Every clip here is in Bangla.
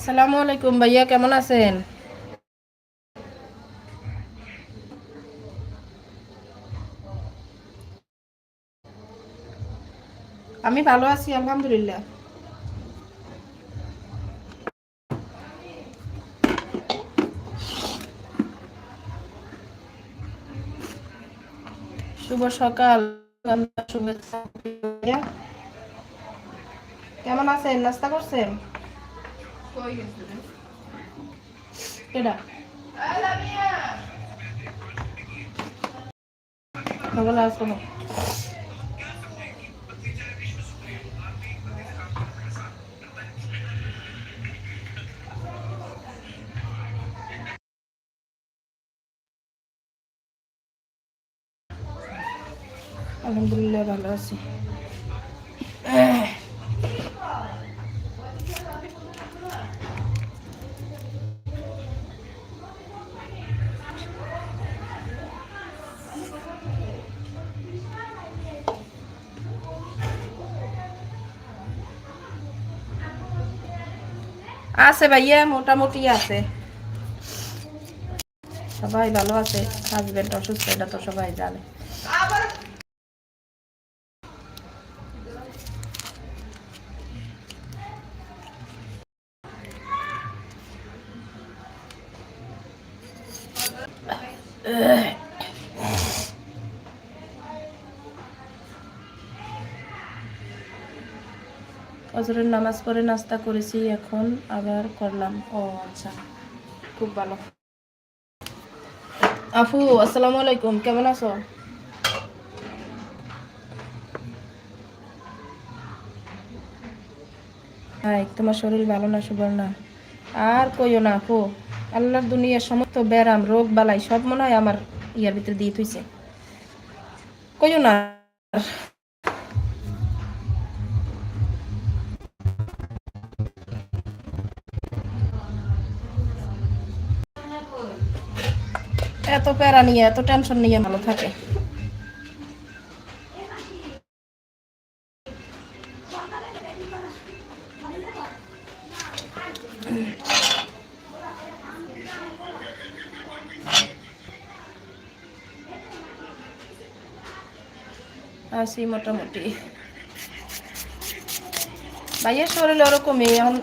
আসসালামু আলাইকুম ভাইয়া, কেমন আছেন? আমি ভালো আছি, আলহামদুলিল্লাহ। শুভ সকাল শুভেচ্ছা। কেমন আছেন? নাস্তা করছেন? কেডা সকালে আসব না আলহামদুলিল্লাহ ভালো আছি আছে ভাইয়া মোটামুটি আছে সবাই ভালো আছে হাজবেন্ড অসুস্থ এটা তো সবাই জানে ফজরের নামাজ পড়ে নাস্তা করেছি, এখন আবার করলাম। ও আচ্ছা। খুব ভালো। আফু, আসসালামু আলাইকুম, কেমন আছো? হাই, তোমার শরীর ভালো না সুবর্ণা আর কইও না আপু আল্লাহর দুনিয়ার সমস্ত ব্যারাম রোগ বালাই সব মনে হয় আমার ইয়ার ভিতরে দিয়ে থইছে। কইও না এত প্যারা নিয়ে, এত টেনশন নিয়ে ভালো থাকে। আছি মোটামুটি। ভাইয়ের শরীর ওরকমই, এখন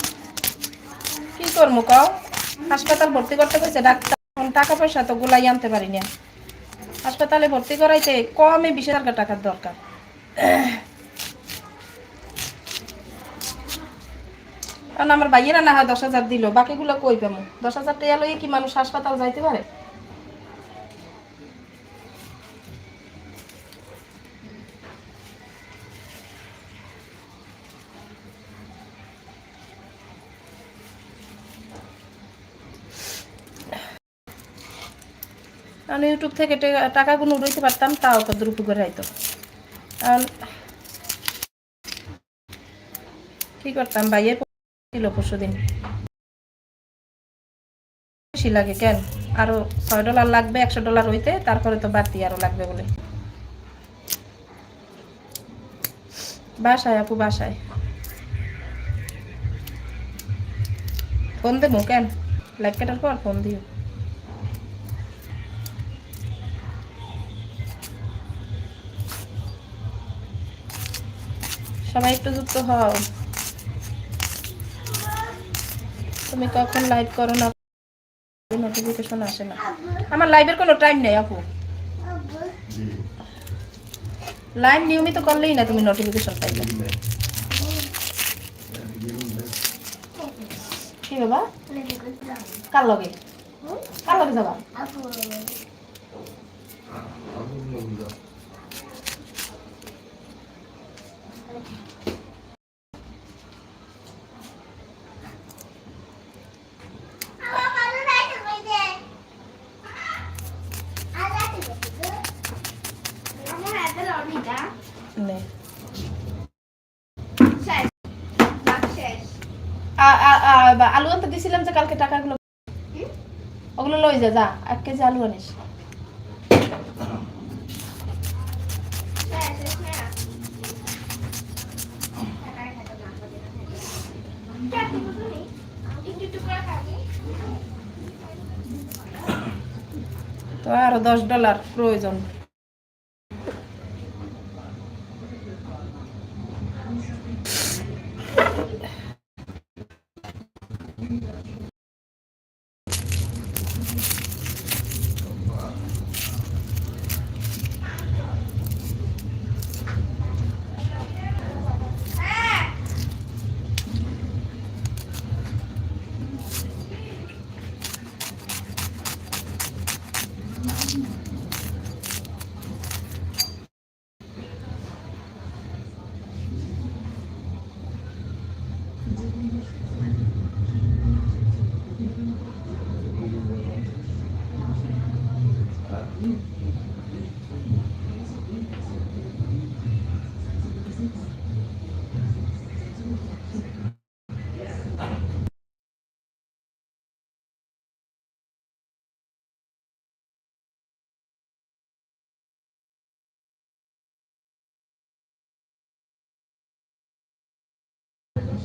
কি করব কাও? হাসপাতাল ভর্তি করতে কইছে ডাক্তার। এখন টাকা পয়সা তো গুলাই আনতে পারি না। হাসপাতালে ভর্তি করাইতে কমে বিশ হাজার টাকার দরকার। কারণ আমার ভাইয়েরা না হয় দশ হাজার দিল, বাকিগুলো কই পাবো দশ হাজার টাকা লইয়ে কি মানুষ হাসপাতাল যাইতে পারে? আমি ইউটিউব থেকে টাকাগুলো উড়াইতে পারতাম, তাও তো দ্রুপ করে হয়তো কারণ কি করতাম ভাইয়ের ছিল পরশু দিন বেশি লাগে কেন? আরও ছয় ডলার লাগবে, একশো ডলার হইতে, তারপরে তো বাড়তি আরও লাগবে বলে। বাসায়, আপু, বাসায়। ফোন দেবো কেন? লাইক কাটার পর ফোন দিও। সবাই একটু যুক্ত হও। তুমি কখন লাইভ করো না নোটিফিকেশন আসে না। আমার লাইভের কোনো টাইম নেই, আপু। লাইভ নিয়মিত করলেই না তুমি নোটিফিকেশন পাইবে। কি বাবা? কার লগে? কার লগে যাবা? আলু আনতে দিছিলাম যে কালকে টাকাগুলো ওগুলো লই যা যা, এক কেজি আলু আনিস। তো আরও দশ ডলার প্রয়োজন।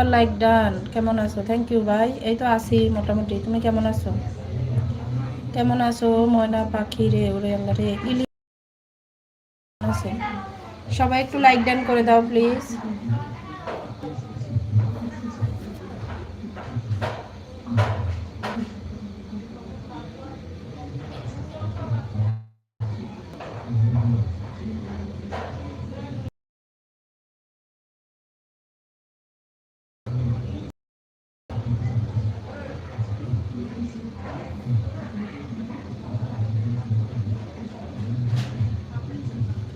নাম্বার লাইক ডান কেমন আছো? থ্যাংক ইউ ভাই। এই তো আছি মোটামুটি। তুমি কেমন আছো? কেমন আছো, ময়না পাখি রে? ওরে আল্লাহ রে। ইলি আছে? সবাই একটু লাইক ডান করে দাও প্লিজ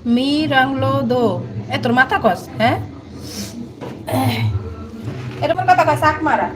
মি রাংলো দো এ মাথা কস হ্যাঁ? এরকম কথা কয় শাক মারা।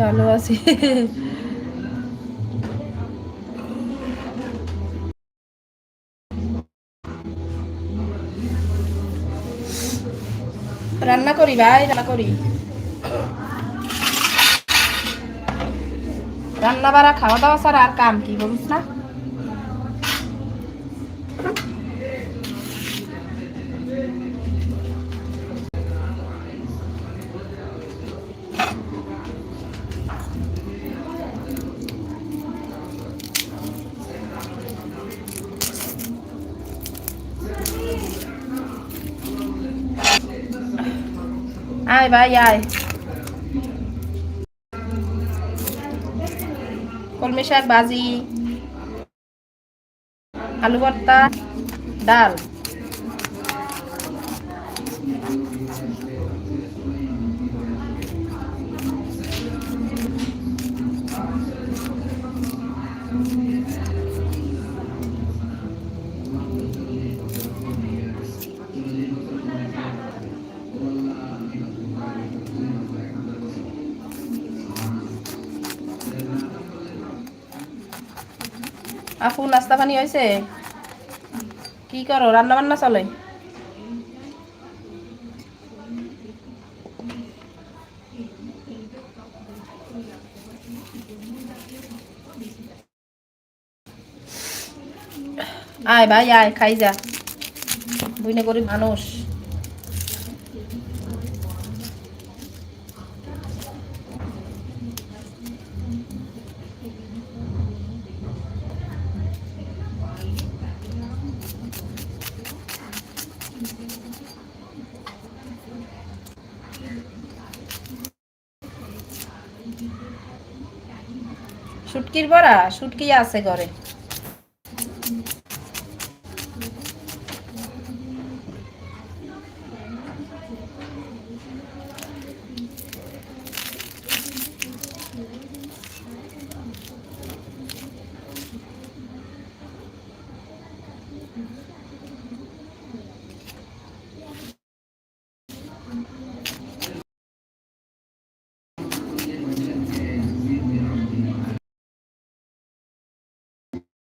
ভালো আছি। রান্না করি ভাই, রান্না করি। রান্না বাড়া খাওয়া দাওয়া ছাড়া আর কাম কি, বলিস না? আয় ভাই আয় কলমি শাক ভাজি আলু ভর্তা ডাল। আপু, নাস্তা পানি হয়েছে কি করো রান্না বান্না চলে? আয় ভাই, আয়, খাই যা। বুঝনে গরিব মানুষ। শুটকির বড়া শুটকি আছে ঘরে।